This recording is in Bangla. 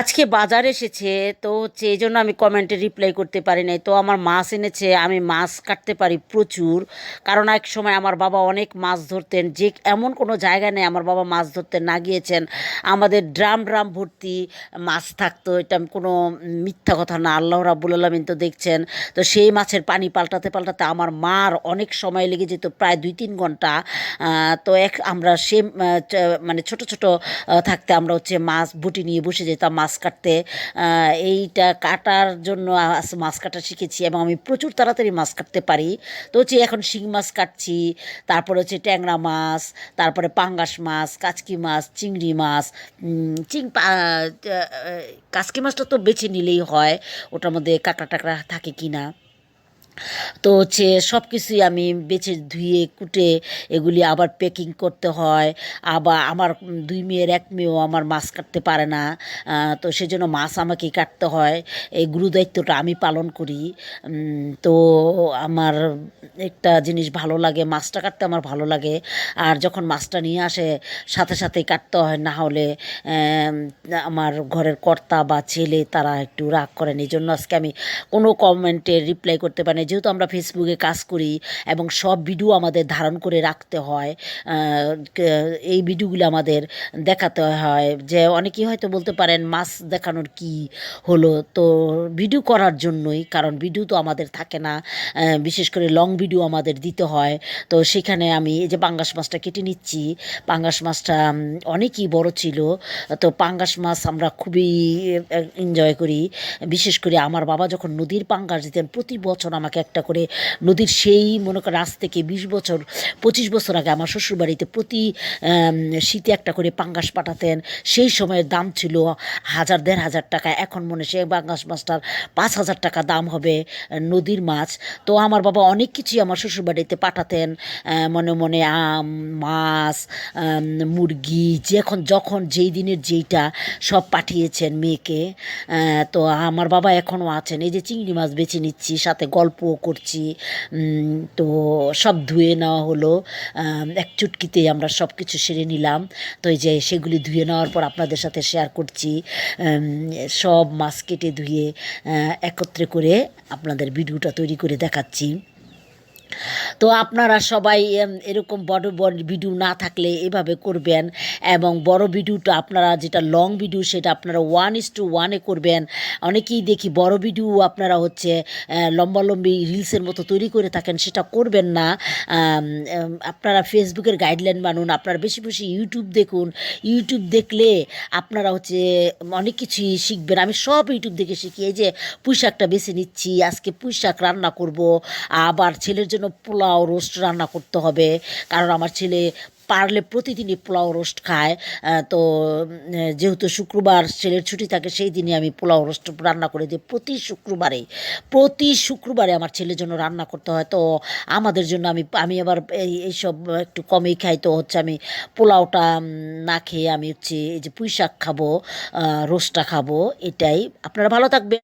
আজকে বাজার এসেছে, তো হচ্ছে এই জন্য আমি কমেন্টে রিপ্লাই করতে পারি নাই। তো আমার মাছ এনেছে, আমি মাছ কাটতে পারি প্রচুর। কারণ এক সময় আমার বাবা অনেক মাছ ধরতেন, যে এমন কোনো জায়গা নেই, আমার বাবা মাছ ধরতে না গিয়েছেন। আমাদের ড্রাম ড্রাম ভর্তি মাছ থাকতো, এটা কোনো মিথ্যা কথা না, আল্লাহ রাব্বুল আলমিন তো দেখছেন। তো সেই মাছের পানি পাল্টাতে পাল্টাতে আমার মার অনেক সময় লেগে যেত, প্রায় দুই তিন ঘণ্টা। তো এক আমরা সে মানে ছোট ছোট থাকতে আমরা হচ্ছে মাছ বুটি নিয়ে বসে যেতাম, মাছ কাটতে এইটা কাটার জন্য মাছ কাটা শিখেছি এবং আমি প্রচুর তাড়াতাড়ি মাছ কাটতে পারি। তো হচ্ছে এখন শিং মাছ কাটছি, তারপরে হচ্ছে ট্যাংরা মাছ, তারপরে পাঙ্গাস মাছ, কাচকি মাছ, চিংড়ি মাছ চিং কাচকি মাছটা তো বেছে নিলেই হয়, ওটার মধ্যে কাঁকড়া টাকড়া থাকে কি না তো হচ্ছে সব কিছুই আমি বেছে ধুয়ে, কুটে, এগুলি আবার প্যাকিং করতে হয়। আবার আমার দুই মেয়ের এক মেয়েও আমার মাছ কাটতে পারে না। তো সেজন্য মাছ আমাকে কাটতে হয়। এই গুরুদায়িত্বটা আমি পালন করি। তো আমার একটা জিনিস ভালো লাগে, মাছটা কাটতে আমার ভালো লাগে। আর যখন মাছটা নিয়ে আসে, সাথে সাথেই কাটতে হয়। না হলে আমার ঘরের কর্তা বা ছেলে তারা একটু রাগ করেন। এই জন্য আজকে আমি কোনো কমেন্টে রিপ্লাই করতে পারি যেহেতু আমরা ফেসবুকে কাজ করি এবং সব ভিডিও আমাদের ধারণ করে রাখতে হয় এই ভিডিওগুলো আমাদের দেখাতে হয়। যে অনেকেই হয়তো বলতে পারেন, মাছ দেখানোর কি হলো? তো ভিডিও করার জন্যই, কারণ ভিডিও তো আমাদের থাকে না বিশেষ করে লং ভিডিও আমাদের দিতে হয়। তো সেখানে আমি এই যে পাঙ্গাস মাছটা কেটে নিচ্ছি। পাঙ্গাস মাছটা অনেকই বড় ছিল। তো পাঙ্গাস মাছ আমরা খুবই এনজয় করি। বিশেষ করে আমার বাবা যখন নদীর পাঙ্গাস দিতেন, প্রতি বছর আমাকে একটা করে নদীর সেই মনে করেন আজ থেকে বিশ বছর, পঁচিশ বছর আগে আমার শ্বশুরবাড়িতে প্রতি শীতে একটা করে পাঙ্গাস পাঠাতেন। সেই সময়ের দাম ছিল হাজার, দেড় হাজার টাকা। এখন মনে সেই পাঙ্গাস মাছটার পাঁচ হাজার টাকা দাম হবে নদীর মাছ। তো আমার বাবা অনেক কিছুই আমার শ্বশুরবাড়িতে পাঠাতেন মনে মনে আম, মাছ মুরগি, যখন যখন যেই দিনের যেইটা সব পাঠিয়েছেন মেয়েকে তো আমার বাবা এখনও আছেন। এই যে চিংড়ি মাছ বেছে নিচ্ছি, সাথে গল্পও করছি তো সব ধুয়ে নেওয়া হলো এক চুটকিতে আমরা সব কিছু সেরে নিলাম। তো এই যে সেগুলি ধুয়ে নেওয়ার পর আপনাদের সাথে শেয়ার করছি সব মাছ কেটে ধুয়ে একত্রে করে আপনাদের ভিডিওটা তৈরি করে দেখাচ্ছি। তো আপনারা সবাই এরকম বড় বড় ভিডিও না থাকলে এভাবে করবেন এবং বড় ভিডিওটা আপনারা, যেটা লং ভিডিও সেটা আপনারা ওয়ান ইস টু ওয়ানে করবেন। অনেকেই দেখি বড় ভিডিও আপনারা হচ্ছে লম্বা লম্বি রিলসের মতো তৈরি করে থাকেন, সেটা করবেন না। আপনারা ফেসবুকের গাইডলাইন মানুন, আপনারা বেশি বেশি ইউটিউব দেখুন। ইউটিউব দেখলে আপনারা হচ্ছে, অনেক কিছুই শিখবেন। আমি সব ইউটিউব দেখে শিখি, এই যে পুঁই শাকটা বেছে নিচ্ছি, আজকে পুঁই শাক রান্না করব, আবার ছেলের জন্য পোলাও রোস্ট রান্না করতে হবে। কারণ আমার ছেলে পারলে প্রতিদিনই পোলাও রোস্ট খায়। তো যেহেতু শুক্রবার ছেলের ছুটি থাকে, সেই দিনই আমি পোলাও রোস্ট রান্না করে দিই প্রতি শুক্রবারে। প্রতি শুক্রবারে আমার ছেলের জন্য রান্না করতে হয়। তো, আমাদের জন্য আমি আমি আবার এই, এইসব একটু কমই খাই। তো, হচ্ছে আমি পোলাওটা না খেয়ে আমি হচ্ছে এই যে পুঁই শাক খাব রোস্টটা খাব, এটাই। আপনারা ভালো থাকবেন।